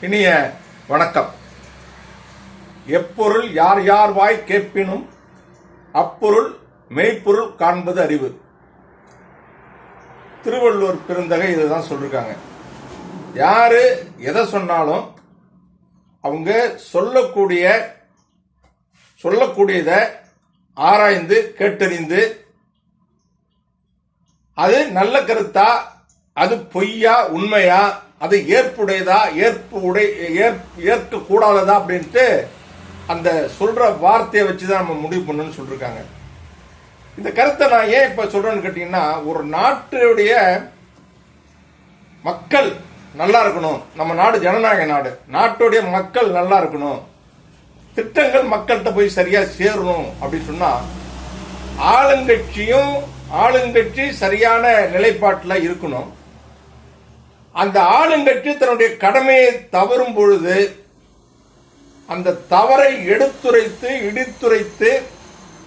இனிய வணக்கம். எப்பொருள் யார் யார் வாய் கேட்பினும் அப்பொருள் மெய்ப்பொருள் காண்பது அறிவு. திருவள்ளுவர் பெருந்தகை இதுதான் சொல்லிருக்காங்க. யாரு எதை சொன்னாலும் அவங்க சொல்லக்கூடிய சொல்லக்கூடியதை ஆராய்ந்து கேட்டறிந்து அது நல்ல கருத்தா அது பொய்யா உண்மையா அது ஏற்புடையதா ஏற்பு உடை ஏற்- ஏற்கக்கூடாததா அப்படின்ட்டு அந்த சொல்ற வார்த்தையை வச்சுதான் நம்ம முடிவு பண்ணணும்னு சொல்லிருக்காங்க. இந்த கருத்தை நான் ஏன் இப்ப சொல்றேன்னு கேட்டீங்கன்னா ஒரு நாட்டுடைய மக்கள் நல்லா இருக்கணும். நம்ம நாடு ஜனநாயக நாடு. நாட்டுடைய மக்கள் நல்லா இருக்கணும். திட்டங்கள் மக்கள்கிட்ட போய் சரியா சேரணும் அப்படின்னு சொன்னா ஆளுங்கட்சியும் ஆளுங்கட்சி சரியான நிலைப்பாட்டில் இருக்கணும். அந்த ஆளுங்கட்சி தன்னுடைய கடமையை தவறும் பொழுது அந்த தவறை எடுத்துரைத்து இடித்துரைத்து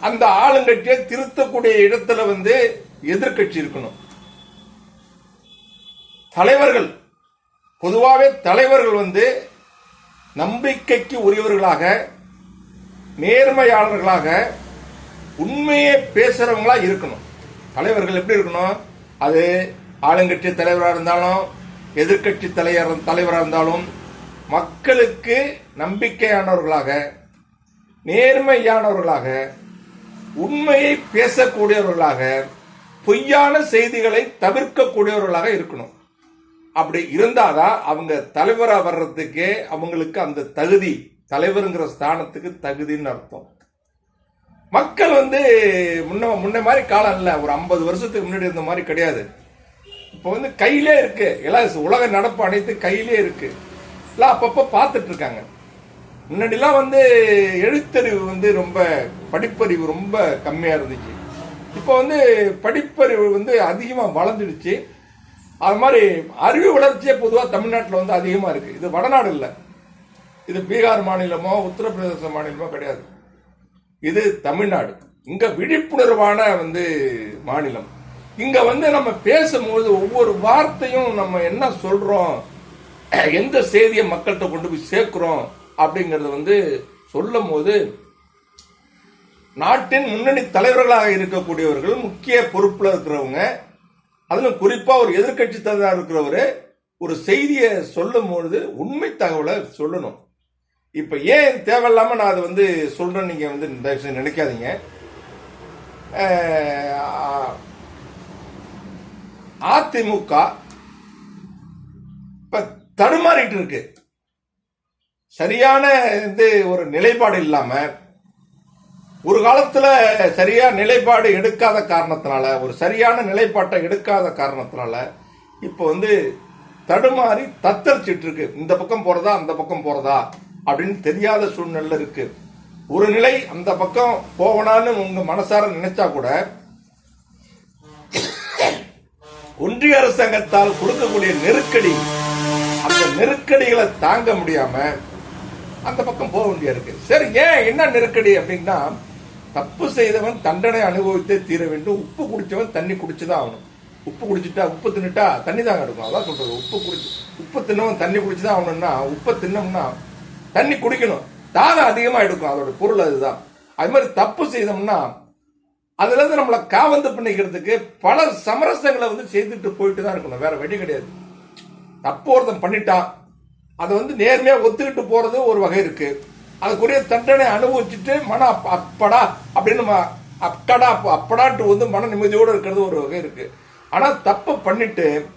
அந்த ஆளுங்கட்சியை திருத்தக்கூடிய இடத்துல வந்து எதிர்க்கட்சி இருக்கணும். தலைவர்கள் பொதுவாகவே தலைவர்கள் வந்து நம்பிக்கைக்கு உரியவர்களாக நேர்மையாளர்களாக உண்மையை பேசுறவங்களா இருக்கணும். தலைவர்கள் எப்படி இருக்கணும்? அது ஆளுங்கட்சி தலைவராக இருந்தாலும் எதிர்க்கட்சி தலைவர் தலைவராக இருந்தாலும் மக்களுக்கு நம்பிக்கையானவர்களாக நேர்மையானவர்களாக உண்மையை பேசக்கூடியவர்களாக பொய்யான செய்திகளை தவிர்க்கக்கூடியவர்களாக இருக்கணும். அப்படி இருந்தாதான் அவங்க தலைவராக வர்றதுக்கே அவங்களுக்கு அந்த தகுதி தலைவருங்கிற ஸ்தானத்துக்கு தகுதின்னு அர்த்தம். மக்கள் வந்து முன்ன முன்ன மாதிரி காலம் இல்லை. ஒரு ஐம்பது வருஷத்துக்கு முன்னாடி இருந்த மாதிரி கிடையாது. இப்போ வந்து கையிலே இருக்கு. எல்லாம் உலக நடப்பு அனைத்து கையிலே இருக்கு. எல்லாம் அப்பப்போ பார்த்துட்டு இருக்காங்க. முன்னாடிலாம் வந்து எழுத்தறிவு வந்து ரொம்ப படிப்பறிவு ரொம்ப கம்மியாக இருந்துச்சு. இப்போ வந்து படிப்பறிவு வந்து அதிகமாக வளர்ந்துடுச்சு. அது மாதிரி அறிவு வளர்ச்சியே பொதுவாக தமிழ்நாட்டில் வந்து அதிகமாக இருக்குது இது வடநாடு இல்லை. இது பீகார் மாநிலமோ உத்தரப்பிரதேச மாநிலமோ கிடையாது. இது தமிழ்நாடு. இங்கே விழிப்புணர்வான வந்து மாநிலம். இங்க வந்து நம்ம பேசும்போது ஒவ்வொரு வார்த்தையும் நம்ம என்ன சொல்றோம்? எந்த செய்தியை மக்கள்கிட்ட கொண்டு போய் சேர்க்கிறோம்? அப்படிங்கறது வந்து சொல்லும் போது நாட்டின் முன்னணி தலைவர்களாக இருக்கக்கூடியவர்கள் முக்கிய பொறுப்புல இருக்கிறவங்க அதிலும் குறிப்பா ஒரு எதிர்க்கட்சி தலைவராக இருக்கிறவர் ஒரு செய்தியை சொல்லும் பொழுது உண்மை தகவலை சொல்லணும். இப்ப ஏன் தேவையில்லாம நான் அதை வந்து சொல்றேன் நீங்க வந்து நினைக்காதீங்க. அதிமுக இப்ப தடுமாறிட்டு இருக்கு. சரியான இது ஒரு நிலைப்பாடு இல்லாம ஒரு காலத்துல சரியா நிலைப்பாடு எடுக்காத காரணத்தினால ஒரு சரியான நிலைப்பாட்டை எடுக்காத காரணத்தினால இப்போ வந்து தடுமாறி தத்தளிச்சிட்டு இருக்கு. இந்த பக்கம் போறதா அந்த பக்கம் போறதா அப்படின்னு தெரியாத சூழ்நிலை இருக்கு. ஒரு நிலை அந்த பக்கம் போகணான்னு உங்க மனசார நினைச்சா கூட ஒன்றிய அரசாங்கத்தால் கொடுக்கக்கூடிய நெருக்கடி அந்த நெருக்கடிகளை தாங்க முடியாம அந்த பக்கம் போக வேண்டியா இருக்கு. சரி ஏன் என்ன நெருக்கடி அப்படின்னா தப்பு செய்தவன் தண்டனை அனுபவித்தே தீர வேண்டும். உப்பு குடிச்சவன் தண்ணி குடிச்சுதான் ஆகணும். உப்பு குடிச்சிட்டா உப்பு தின்னுட்டா தண்ணி தாங்க எடுக்கும். அதான் சொல்றது. உப்பு குடிச்சு உப்பு தின்னவன் தண்ணி குடிச்சுதான் ஆகணும்னா உப்பை தின்னோம்னா தண்ணி குடிக்கணும். தாகம் அதிகமா எடுக்கும். அதோட பொருள் அதுதான். அது மாதிரி தப்பு செய்தோம்னா அதுலேருந்து நம்மளை காவந்து பண்ணிக்கிறதுக்கு பல சமரசங்களை வந்து செய்துட்டு போயிட்டு தான் இருக்கணும். வேற வழி கிடையாது. தப்பு ஒருத்தன் பண்ணிட்டான் அதை வந்து நேர்மையாக ஒத்துக்கிட்டு போறது ஒரு வகை இருக்கு. அதுக்குரிய தண்டனை அனுபவிச்சுட்டு மன அப்படா அப்படின்னு அக்கடா அப்ப- அப்படாட்டு வந்து மன நிம்மதியோடு இருக்கிறது ஒரு வகை இருக்கு. ஆனால் தப்பு பண்ணிட்டு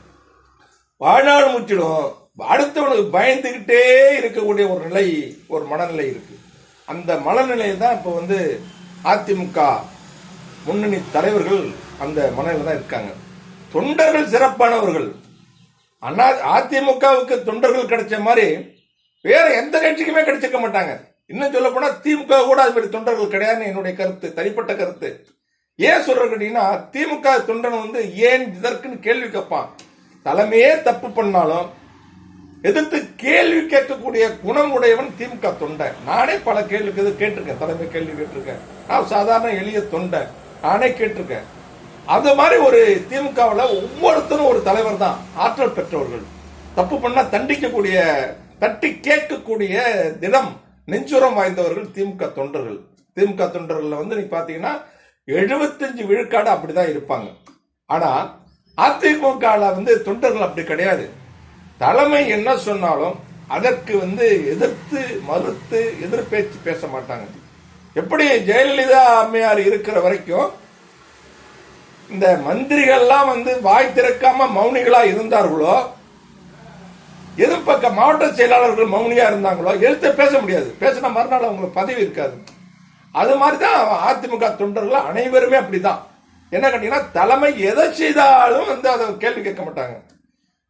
வாழ்நாள் முற்றிடும் அடுத்தவனுக்கு பயந்துக்கிட்டே இருக்கக்கூடிய ஒரு நிலை ஒரு மனநிலை இருக்கு. அந்த மனநிலையை தான் இப்போ வந்து அதிமுக முன்னணி தலைவர்கள் அந்த மனநிலை தான் இருக்காங்க. தொண்டர்கள் சிறப்பானவர்கள். அண்ணா அதிமுகவுக்கு தொண்டர்கள் கிடைச்ச மாதிரி வேற எந்த கட்சிக்குமே கிடைச்சிருக்க மாட்டாங்க. இன்னும் சொல்ல போனா திமுக கூட அது மாதிரி தொண்டர்கள் கிடையாதுன்னு என்னுடைய கருத்து தனிப்பட்ட கருத்து. ஏன் சொல்ற கேட்டீங்கன்னா திமுக தொண்டன் வந்து ஏன் இதற்குன்னு கேள்வி கேட்பான். தலைமையே தப்பு பண்ணாலும் எதிர்த்து கேள்வி கேட்கக்கூடிய குணம் உடையவன் திமுக தொண்டை நானே பல கேள்வி கேட்டிருக்கேன் தலைமை கேள்வி கேட்டிருக்கேன். நான் சாதாரண எளிய தொண்டை நானே கேட்டிருக்கேன். அந்த மாதிரி ஒரு திமுகவில் ஒவ்வொருத்தரும் ஒரு தலைவர் தான் ஆற்றல் பெற்றவர்கள் தப்பு பண்ணால் தண்டிக்கக்கூடிய தட்டி கேட்கக்கூடிய தினம் நெஞ்சுரம் வாய்ந்தவர்கள் திமுக தொண்டர்கள். திமுக தொண்டர்களில் வந்து நீங்க பார்த்தீங்கன்னா எழுபத்தஞ்சு விழுக்காடு அப்படிதான் இருப்பாங்க. ஆனால் அதிமுகவில் வந்து தொண்டர்கள் அப்படி கிடையாது. தலைமை என்ன சொன்னாலும் அதற்கு வந்து எதிர்த்து மறுத்து எதிர்பேச்சு பேச மாட்டாங்க. எப்படி ஜெயலலிதா அம்மையார் இருக்கிற வரைக்கும் இந்த மந்திரிகள்லாம் வந்து வாய் திறக்காம மௌனிகளா இருந்தார்களோ எதிர்ப்பக்க மாவட்ட செயலாளர்கள் மௌனியா இருந்தாங்களோ எழுத்து பேச முடியாது. பேசின மறுநாள் அவங்களுக்கு பதவி இருக்காது. அது மாதிரி தான் அதிமுக தொண்டர்கள் அனைவருமே அப்படிதான். என்ன கேட்டீங்கன்னா தலைமை எதை செய்தாலும் வந்து அதை கேள்வி கேட்க மாட்டாங்க.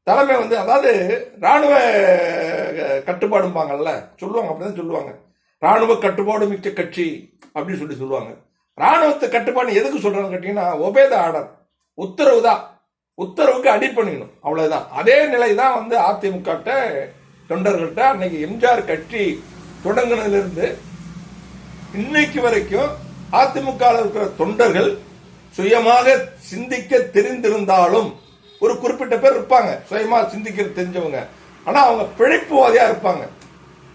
தலைமை வந்து அதாவது ராணுவ கட்டுப்பாடும்பாங்கல்ல சொல்லுவாங்க அப்படிதான் சொல்லுவாங்க. ராணுவ கட்டுப்பாடு மிக்க கட்சி அப்படின்னு சொல்லி சொல்லுவாங்க. ராணுவத்தை கட்டுப்பாடு எதுக்கு சொல்றாங்க கேட்டீங்கன்னா ஒபேத ஆர்டர் உத்தரவு தான். உத்தரவுக்கு அடிப்பணியணும். அவ்வளவுதான். அதே நிலை தான் வந்து அதிமுக தொண்டர்கள்ட்ட அன்னைக்கு எம்ஜிஆர் கட்சி தொடங்கினதிலிருந்து இன்னைக்கு வரைக்கும் அதிமுக இருக்கிற தொண்டர்கள் சுயமாக சிந்திக்க தெரிந்திருந்தாலும் ஒரு குறிப்பிட்ட பேர் இருப்பாங்க. சுயமா சிந்திக்க தெரிஞ்சவங்க. ஆனா அவங்க பிழைப்புவாதியா இருப்பாங்க.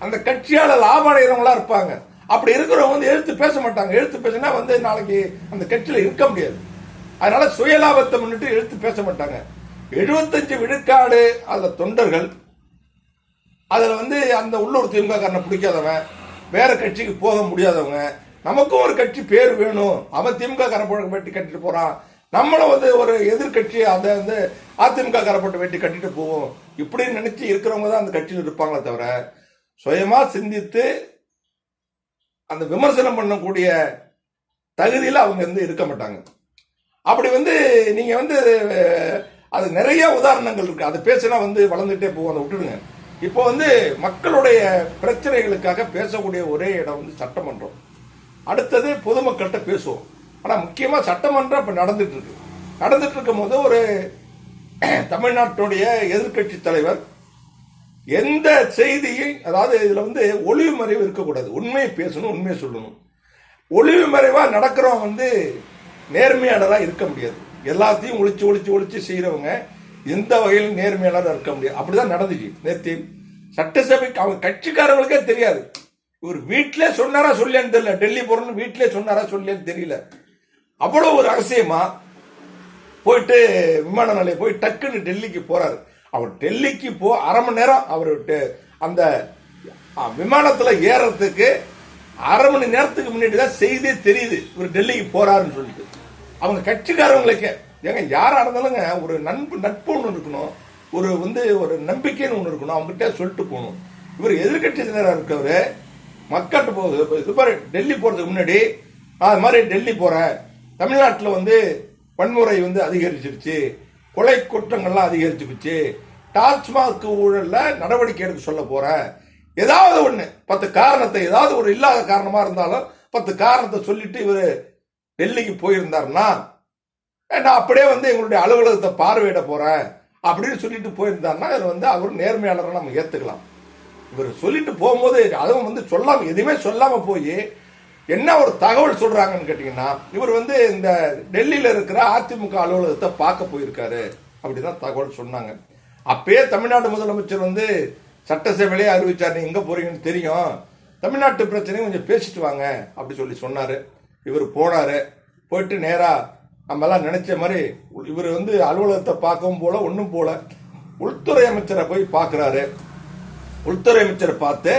அந்த கட்சியால லாபம் அடைகிறவங்களா இருப்பாங்க. அப்படி இருக்கிறவங்க வந்து எழுத்து பேச மாட்டாங்க. எழுத்து பேசினா வந்து நாளைக்கு அந்த கட்சியில இருக்க முடியாது. அதனால சுயலாபத்தை முன்னிட்டு எழுத்து பேச மாட்டாங்க. எழுபத்தஞ்சு விழுக்காடு அதில் தொண்டர்கள் அதுல வந்து அந்த உள்ளூர் திமுக காரனை பிடிக்காதவன் வேற கட்சிக்கு போக முடியாதவங்க நமக்கும் ஒரு கட்சி பேர் வேணும். அவன் திமுக கரப்பட்டு வெட்டி கட்டிட்டு போறான். நம்மளும் வந்து ஒரு எதிர்கட்சி அதை வந்து அதிமுக கரப்பட்டு வெட்டி கட்டிட்டு போவோம். இப்படின்னு நினைச்சு இருக்கிறவங்க தான் அந்த கட்சியில் இருப்பாங்களே தவிர சுயமா சிந்தித்து அந்த விமர்சனம் பண்ணக்கூடிய தகுதியில் அவங்க வந்து இருக்க மாட்டாங்க. அப்படி வந்து நீங்க வந்து அது நிறைய உதாரணங்கள் இருக்கு. அதை பேசினா வந்து வளர்ந்துட்டே போகும். அதை விட்டுடுங்க. இப்போ வந்து மக்களுடைய பிரச்சனைகளுக்காக பேசக்கூடிய ஒரே இடம் வந்து சட்டமன்றம். அடுத்தது பொதுமக்கள்கிட்ட பேசுவோம். ஆனால் முக்கியமாக சட்டமன்றம் இப்போ நடந்துட்டு இருக்கு. நடந்துட்டு இருக்கும் போது ஒரு தமிழ்நாட்டுடைய எதிர்க்கட்சி தலைவர் எந்த செய்தியை அதாவது இதுல வந்து ஒளிவு மறைவு இருக்கக்கூடாது. உண்மையை பேசணும் உண்மையை சொல்லணும். ஒளிவு மறைவா நடக்கிறவங்க வந்து நேர்மையாளராக இருக்க முடியாது. எல்லாத்தையும் ஒளிச்சு ஒளிச்சு ஒளிச்சு செய்யறவங்க எந்த வகையிலும் நேர்மையாளராக இருக்க முடியாது. அப்படிதான் நடந்துச்சு நேற்று சட்டசபைக்கு அவங்க கட்சிக்காரங்களுக்கே தெரியாது. இவர் வீட்டிலே சொன்னாரா சொல்லியான்னு தெரியல. டெல்லி போறோம்னு வீட்டிலே சொன்னாரா சொல்லியான்னு தெரியல. அவ்வளவு ஒரு ரகசியமா போயிட்டு விமான நிலையம் போய் டக்குன்னு டெல்லிக்கு போறாரு. அவர் டெல்லிக்கு போ அரை மணி நேரம் அவர் அந்த விமானத்தில் ஏறத்துக்கு அரை மணி நேரத்துக்கு முன்னாடி தான் செய்தியே தெரியுது. இவர் டெல்லிக்கு போறாருன்னு சொல்லிட்டு. அவங்க கட்சிக்காரவங்களுக்கே ஏங்க யாரா இருந்தாலுங்க ஒரு நண்பு நட்பு ஒன்று இருக்கணும். ஒரு வந்து ஒரு நம்பிக்கைன்னு ஒன்று இருக்கணும். அவங்ககிட்ட சொல்லிட்டு போகணும். இவர் எதிர்கட்சியினராக இருக்கவர் மக்கள்கிட்ட போகுது. இது மாதிரி டெல்லி போகிறதுக்கு முன்னாடி நான் அது மாதிரி டெல்லி போகிறேன் தமிழ்நாட்டில் வந்து வன்முறை வந்து அதிகரிச்சிருச்சு. கொலை குற்றங்கள்லாம் அதிகரிச்சுக்குச்சு. டாஸ்மாக் ஊழலில் நடவடிக்கை எடுக்க சொல்ல போகிறேன் ஏதாவது ஒன்று பத்து காரணத்தை ஏதாவது ஒரு இல்லாத காரணமாக இருந்தாலும் பத்து காரணத்தை சொல்லிட்டு இவர் டெல்லிக்கு போயிருந்தாருன்னா நான் அப்படியே வந்து எங்களுடைய அலுவலகத்தை பார்வையிட போகிறேன் அப்படின்னு சொல்லிட்டு போயிருந்தாருன்னா இதில் வந்து அவர் நேர்மையாளரை நம்ம ஏற்றுக்கலாம் இவர் சொல்லிட்டு போகும்போது அதுவும் வந்து சொல்லாமல் எதுவுமே சொல்லாமல் போய் என்ன ஒரு தகவல் சொல்றாங்கன்னு கேட்டீங்கன்னா இவர் வந்து இந்த டெல்லியில இருக்கிற அதிமுக அலுவலகத்தை பார்க்க போயிருக்காரு அப்படிதான் தகவல் சொன்னாங்க. அப்பயே தமிழ்நாடு முதலமைச்சர் வந்து சட்டசபையிலே அறிவிச்சார் நீ எங்க போறீங்கன்னு தெரியும். தமிழ்நாட்டு பிரச்சனையும் கொஞ்சம் பேசிட்டு வாங்க அப்படி சொல்லி சொன்னாரு. இவர் போனாரு. போயிட்டு நேரா நம்மெல்லாம் நினைச்ச மாதிரி இவர் வந்து அலுவலகத்தை பார்க்கவும் போல ஒன்றும் போல. உள்துறை அமைச்சரை போய் பார்க்குறாரு. உள்துறை அமைச்சரை பார்த்து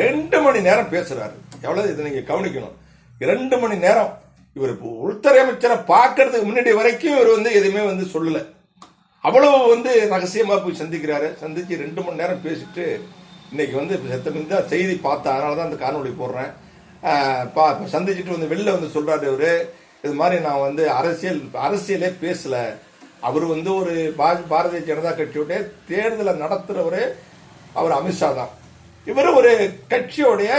ரெண்டு மணி நேரம் பேசுறாரு. எவ்வளவு இதை நீங்க கவனிக்கணும்? இரண்டு மணி நேரம். இவர் உள்துறை அமைச்சரை பார்க்கறதுக்கு முன்னாடி வரைக்கும் இவர் வந்து எதுவுமே வந்து சொல்லல. அவ்வளவு வந்து ரகசியமா போய் சந்திக்கிறாரு. சந்திச்சு ரெண்டு மணி நேரம் பேசிட்டு இன்னைக்கு வந்து செத்தமிந்தா செய்தி பார்த்தேன் அதனால தான் அந்த காணொலி போடுறேன். பா சந்திச்சுட்டு வந்து வெளில வந்து சொல்றாரு இவரு இது மாதிரி நான் வந்து அரசியல் அரசியலே பேசல. அவர் வந்து ஒரு பா- பாரதிய ஜனதா கட்சியுடைய தேர்தலை நடத்துறவரு அவர் அமித்ஷா தான். இவர் ஒரு கட்சியோடைய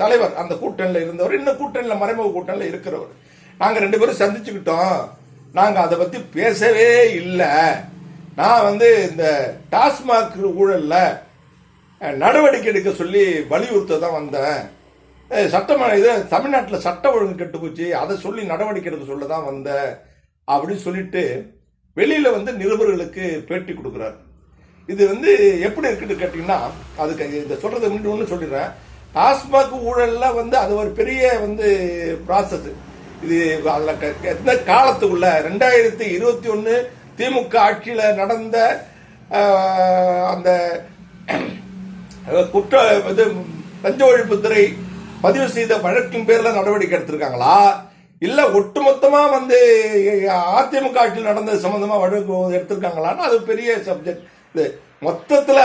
தலைவர். அந்த கூட்டணியில இருந்தவர். இன்னும் கூட்டணியில் மறைமுக கூட்டணியில் இருக்கிறவர். நாங்க ரெண்டு பேரும் சந்திச்சுக்கிட்டோம். நாங்க அதை பத்தி பேசவே இல்லை. நான் வந்து இந்த டாஸ்மாக் ஊழல்ல நடவடிக்கை எடுக்க சொல்லி வலியுறுத்த தான் வந்தேன் சட்டமன்ற இது தமிழ்நாட்டில் சட்ட ஒழுங்கு கெட்டு போச்சு. அதை சொல்லி நடவடிக்கை எடுக்க சொல்ல தான் வந்தேன். அப்படின்னு சொல்லிட்டு வெளியில வந்து நிருபர்களுக்கு பேட்டி கொடுக்குறாரு. இது வந்து எப்படி இருக்குன்னு கேட்டீங்கன்னா அதுக்கு இதை சொல்கிறது முன்னாடி ஒன்று சொல்லிடுறேன். டாஸ்மாக் ஊழலில் வந்து அது ஒரு பெரிய வந்து ப்ராசஸ் இது அதில் எந்த காலத்துக்குள்ள ரெண்டாயிரத்தி இருபத்தி ஒன்று திமுக ஆட்சியில் நடந்த அந்த குற்ற இது லஞ்ச ஒழிப்புத்துறை பதிவு செய்த வழக்கின் பேரில் நடவடிக்கை எடுத்திருக்காங்களா? இல்லை ஒட்டுமொத்தமாக வந்து அதிமுக ஆட்சியில் நடந்தது சம்மந்தமாக வழக்கு எடுத்திருக்காங்களான்னு அது பெரிய சப்ஜெக்ட் இது மொத்தத்தில்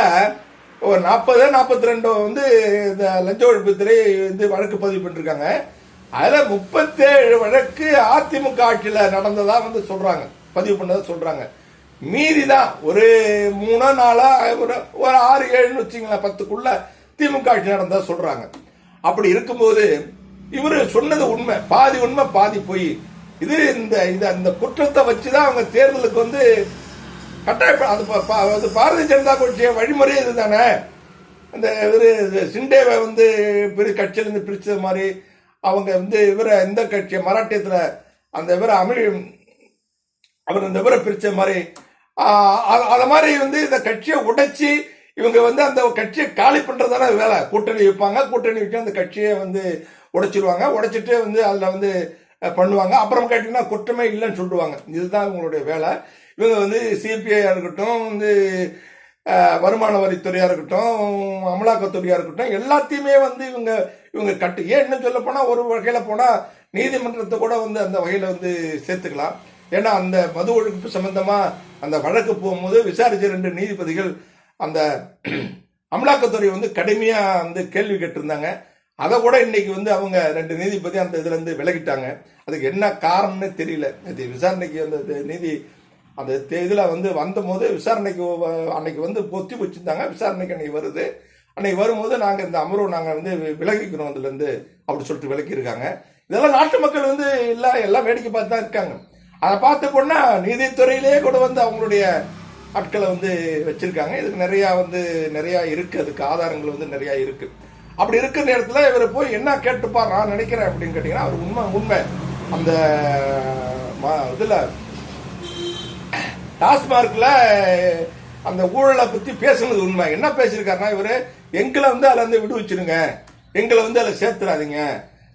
ஒரு நாற்பது நாற்பத்தி ரெண்டோ வந்து இந்த லஞ்ச ஒழிப்புத்துறை வந்து வழக்கு பதிவு பண்ணிருக்காங்க. அதில் முப்பத்தேழு வழக்கு அதிமுக ஆட்சியில் நடந்ததாக வந்து சொல்கிறாங்க பதிவு பண்ணதாக சொல்கிறாங்க மீதி தான் ஒரு மூணோ நாளா ஒரு ஒரு ஆறு ஏழுன்னு வச்சுங்களேன் பத்துக்குள்ள திமுக ஆட்சி நடந்ததா சொல்கிறாங்க அப்படி இருக்கும்போது இவர் சொன்னது உண்மை. பாதி உண்மை பாதி பொய். இது இந்த இந்த குற்றத்தை குற்றத்தை வச்சுதான் அவங்க தேர்தலுக்கு வந்து கட்டாய அது பா- பா- அது பாரதிய ஜனதா கட்சிய வழிமுறையே இதுதானே? அந்த இவர் இது சிண்டேவை வந்து பிரி கட்சியிலேருந்து பிரித்தது மாதிரி அவங்க வந்து இவரை இந்த கட்சி மராட்டியத்தில் அந்த இவரை அமிழ் அவர் இந்த இவரை பிரித்த மாதிரி அதை மாதிரி வந்து இந்த கட்சியை உடைச்சி இவங்க வந்து அந்த கட்சியை காலி பண்ணுறதான வேலை. கூட்டணி வைப்பாங்க கூட்டணி வச்சு அந்த கட்சியை வந்து உடைச்சிடுவாங்க உடைச்சிட்டு வந்து அதில் வந்து பண்ணுவாங்க. அப்புறம் கேட்டிங்கன்னா குற்றமே இல்லைன்னு சொல்லுவாங்க. இதுதான் இவங்களுடைய வேலை. இவங்க வந்து சிபிஐயாக இருக்கட்டும் வந்து வருமான வரித்துறையாக இருக்கட்டும் அமலாக்கத்துறையாக இருக்கட்டும் எல்லாத்தையுமே வந்து இவங்க இவங்க கட்டு. ஏன் இன்னும் சொல்ல போனால் ஒரு வகையில் போனால் நீதிமன்றத்தை கூட வந்து அந்த வகையில் வந்து சேர்த்துக்கலாம். ஏன்னா அந்த மது ஒழிப்பு சம்பந்தமாக அந்த வழக்கு போகும்போது விசாரிச்ச ரெண்டு நீதிபதிகள் அந்த அமலாக்கத்துறை வந்து கடுமையாக வந்து கேள்வி கேட்டிருந்தாங்க. அதை கூட இன்னைக்கு வந்து அவங்க ரெண்டு நீதிபதி அந்த இதுலேருந்து விலகிட்டாங்க. அதுக்கு என்ன காரணம்னு தெரியல. இது விசாரணைக்கு அந்த நீதி அந்த தே- வந்து வந்தபோது விசாரணைக்கு வ- அன்னைக்கு வந்து பொத்தி வச்சிருந்தாங்க. விசாரணைக்கு அன்னைக்கு வருது. அன்னைக்கு வரும்போது நாங்கள் இந்த அமர்வு நாங்கள் வந்து விலகிக்கிறோம் அதுலேருந்து அப்படி சொல்லிட்டு விலக்கியிருக்காங்க. இதெல்லாம் நாட்டு மக்கள் வந்து இல்ல எல்லாம் வேடிக்கை பார்த்து தான் இருக்காங்க. அதை பார்த்து போனா நீதித்துறையிலேயே கூட வந்து அவங்களுடைய ஆட்களை வந்து வச்சுருக்காங்க. இதுக்கு நிறையா வந்து நிறையா இருக்குது அதுக்கு ஆதாரங்கள் வந்து நிறையா இருக்குது அப்படி இருக்கிற நேரத்தில் இவர் போய் என்ன கேட்டுப்பார் நான் நினைக்கிறேன் அப்படின்னு கேட்டிங்கன்னா அவர் உண்மை உண்மை. அந்த இதில் டாஸ்மார்க்ல அந்த ஊழலை பத்தி பேசுனது உண்மை. என்ன பேசியிருக்காருன்னா இவரு எங்களை வந்து அதுல வந்து விடுவிச்சிருங்க எங்களை வந்து அதில் சேர்த்துறாதீங்க.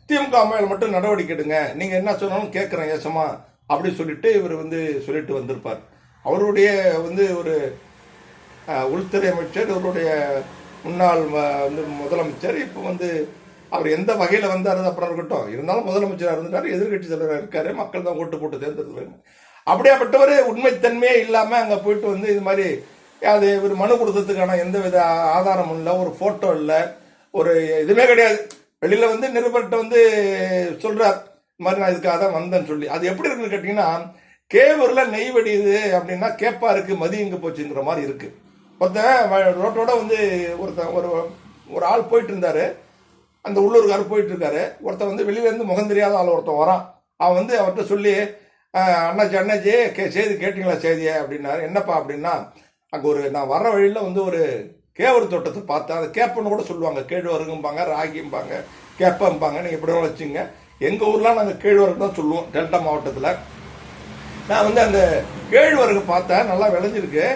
திமுக மேல மட்டும் நடவடிக்கை எடுங்க. நீங்க என்ன சொன்னாலும் கேட்கிறேன் ஏசமா அப்படி சொல்லிட்டு இவர் வந்து சொல்லிட்டு வந்திருப்பார். அவருடைய வந்து ஒரு உள்துறை அமைச்சர் இவருடைய முன்னாள் வந்து முதலமைச்சர் இப்போ வந்து அவர் எந்த வகையில் வந்தார் அப்புறம் இருக்கட்டும். இருந்தாலும் முதலமைச்சராக இருந்துட்டார் எதிர்கட்சி தலைவராக இருக்காரு மக்கள் தான் ஓட்டு போட்டு தேர்ந்தெடுத்தாங்க அப்படியாப்பட்டவர் உண்மைத்தன்மையே இல்லாம அங்க போயிட்டு வந்து இது மாதிரி அது ஒரு மனு கொடுத்ததுக்கான எந்த வித ஆதாரமும் இல்லை ஒரு போட்டோ இல்லை ஒரு எதுவுமே கிடையாது. வெளியில வந்து நிருபர்கிட்ட வந்து சொல்றார் இது மாதிரி நான் இதுக்காக தான் வந்தேன்னு சொல்லி. அது எப்படி இருக்குன்னு கேட்டீங்கன்னா கேவூர்ல நெய் வடியுது அப்படின்னா கேப்பாருக்கு மதி இங்கே போச்சுங்கிற மாதிரி இருக்கு. ஒருத்தன் ரோட்டோட வந்து ஒருத்தன் ஒரு ஒரு ஆள் போயிட்டு இருந்தாரு அந்த உள்ளூர்கார் போயிட்டு இருக்காரு ஒருத்தன் வந்து வெளியில இருந்து முகம் தெரியாத ஆள் ஒருத்தன் வரான். அவன் வந்து அவர்கிட்ட சொல்லி அண்ணாச்சி அண்ணாச்சி கே செய்தி கேட்டிங்களா செய்தியை அப்படின்னாரு. என்னப்பா அப்படின்னா அங்கே ஒரு நான் வர்ற வழியில் வந்து ஒரு கேவரு தோட்டத்தை பார்த்தேன். அது கேப்பன்னு கூட சொல்லுவாங்க. கேழ்வரகும்பாங்க ராகிம்பாங்க கேப்பம்பாங்க. நீங்கள் இப்படி வச்சுங்க எங்கள் ஊர்லாம் நாங்கள் கேழ்வரகு தான் சொல்லுவோம் டெல்டா மாவட்டத்தில். நான் வந்து அந்த கேழ்வரகு பார்த்தேன். நல்லா விளைஞ்சிருக்கு.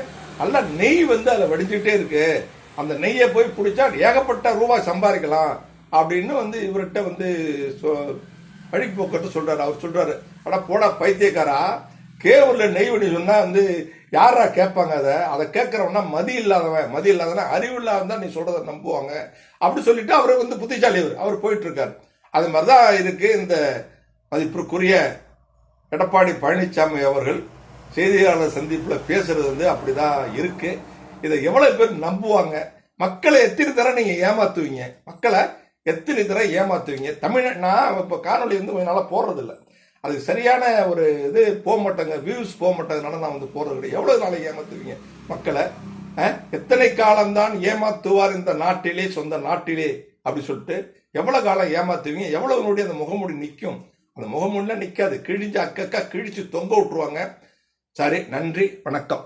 நல்லா நெய் வந்து அதில் வடிஞ்சுக்கிட்டே இருக்கு. அந்த நெய்யை போய் பிடிச்சா ஏகப்பட்ட ரூபாய் சம்பாதிக்கலாம் அப்படின்னு வந்து இவர்கிட்ட வந்து சொ- வழிபோக்கட்டு சொல்றாரு அவர் சொல்றாரு. ஆனா போடா பைத்தியக்காரா. கேவூர்ல நெய் வடி சொன்னா வந்து யாரா கேட்பாங்க அதை? அதை கேட்கறவனா மதி இல்லாதவன். மதி இல்லாதவன் அறிவு இல்லாதான் நீ சொல்றத நம்புவாங்க. அப்படி சொல்லிட்டு அவர் வந்து புத்திசாலி அவர் அவர் போயிட்டு இருக்காரு அது மாதிரிதான் இருக்கு இந்த மதிப்பிற்குரிய எடப்பாடி பழனிசாமி அவர்கள் செய்தியாளர் சந்திப்புல பேசுறது வந்து அப்படிதான் இருக்கு. இதை எவ்வளவு பேர் நம்புவாங்க? மக்களை எத்தனை தர நீங்க ஏமாத்துவீங்க? மக்களை எத்தனை தடவை ஏமாத்துவீங்க? தமிழ் நான் இப்போ காணொளி வந்து கொஞ்ச நாளாக போடுறதில்ல அது சரியான ஒரு இது போக மாட்டாங்க வியூஸ் போக மாட்டதுனால நான் வந்து போடுறது கிடையாது. எவ்வளோ நாளைக்கு ஏமாத்துவீங்க? மக்களை எத்தனை காலம்தான் ஏமாத்துவார் இந்த நாட்டிலே சொந்த நாட்டிலே அப்படி சொல்லிட்டு எவ்வளோ காலம் ஏமாத்துவீங்க? எவ்வளோனுடைய அந்த முகமூடி நிற்கும் அந்த முகமூடிலாம் நிற்காது கிழிஞ்சு அக்கக்கா கிழிச்சு தொங்க விட்டுருவாங்க. சரி நன்றி வணக்கம்.